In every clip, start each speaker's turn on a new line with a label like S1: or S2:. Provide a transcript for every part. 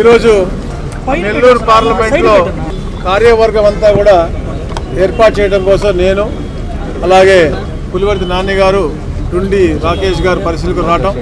S1: ఈరోజు నెల్లూరు పార్లమెంట్లో కార్యవర్గం అంతా కూడా ఏర్పాటు చేయడం కోసం నేను అలాగే పులివర్తి నాని గారు టుండి రాకేష్ గారు పరిశీలనకు రావటం.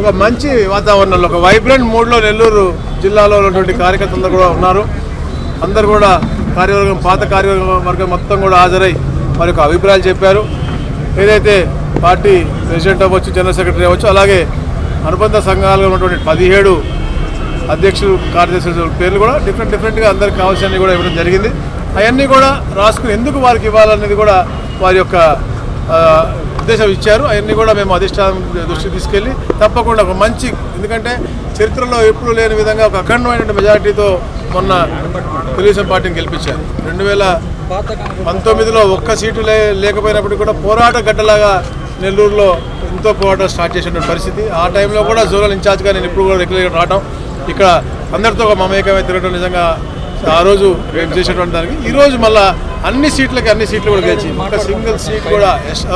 S1: ఒక మంచి వాతావరణంలో ఒక వైబ్రెంట్ మూడ్లో నెల్లూరు జిల్లాలో ఉన్నటువంటి కార్యకర్తలు కూడా ఉన్నారు. అందరు కూడా కార్యవర్గం పాత కార్యవర్గం మొత్తం కూడా హాజరై వారి యొక్క అభిప్రాయాలు చెప్పారు. ఏదైతే పార్టీ ప్రెసిడెంట్ అవ్వచ్చు జనరల్ సెక్రటరీ అవ్వచ్చు అలాగే అనుబంధ సంఘాలుగా ఉన్నటువంటి పదిహేడు అధ్యక్షులు కార్యదర్శుల పేర్లు కూడా డిఫరెంట్ డిఫరెంట్గా అందరికి కావాల్సినవి కూడా ఇవ్వడం జరిగింది. అవన్నీ కూడా రాసుకుని ఎందుకు వారికి ఇవ్వాలనేది కూడా వారి యొక్క ఉద్దేశం ఇచ్చారు. అవన్నీ కూడా మేము అధిష్టానం దృష్టికి తీసుకెళ్ళి తప్పకుండా ఒక మంచి ఎందుకంటే చరిత్రలో ఎప్పుడూ లేని విధంగా ఒక అఖండమైనటువంటి మెజారిటీతో మొన్న తెలుగుదేశం పార్టీని గెలిపించారు. రెండు వేల పంతొమ్మిదిలో ఒక్క సీటు లే లేకపోయినప్పటికీ కూడా పోరాట గడ్డలాగా నెల్లూరులో ఎంతో పోరాటం స్టార్ట్ చేసినటువంటి పరిస్థితి. ఆ టైంలో కూడా జోనల్ ఇన్ఛార్జ్గా నేను ఇప్పుడు కూడా రెగ్యులర్గా రావడం ఇక్కడ అందరితో ఒక మమేకమై తిరగడం నిజంగా ఆ రోజు మేము చేసేటువంటి దానికి. ఈరోజు మళ్ళీ అన్ని సీట్లకి అన్ని సీట్లు కూడా గెలిచి ఒక సింగిల్ సీట్ కూడా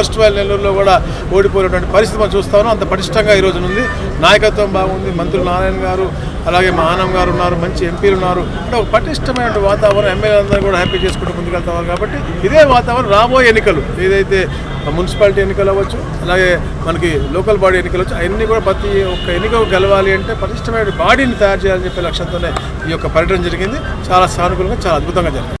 S1: ఎస్ట్ వైల్ నెల్లూరులో కూడా ఓడిపోయినటువంటి పరిస్థితి మనం చూస్తాను అంత పటిష్టంగా ఈ రోజు ఉంది. నాయకత్వం బాగుంది. మంత్రులు నారాయణ గారు అలాగే మహానం గారు ఉన్నారు. మంచి ఎంపీలు ఉన్నారు. అంటే ఒక పటిష్టమైన వాతావరణం ఎమ్మెల్యే అందరూ కూడా హ్యాపీ చేసుకుంటూ ముందుకెళ్తారు కాబట్టి ఇదే వాతావరణం రాబోయే ఎన్నికలు. ఏదైతే మున్సిపాలిటీ ఎన్నికలు అవ్వచ్చు అలాగే మనకి లోకల్ బాడీ ఎన్నికలు వచ్చు అవన్నీ కూడా ప్రతి ఒక్క ఎన్నిక గెలవాలి అంటే పటిష్టమైన బాడీని తయారు చేయాలని చెప్పే లక్ష్యంతోనే ఈ యొక్క పర్యటన జరిగింది. చాలా సానుకూలంగా చాలా అద్భుతంగా జరిగింది.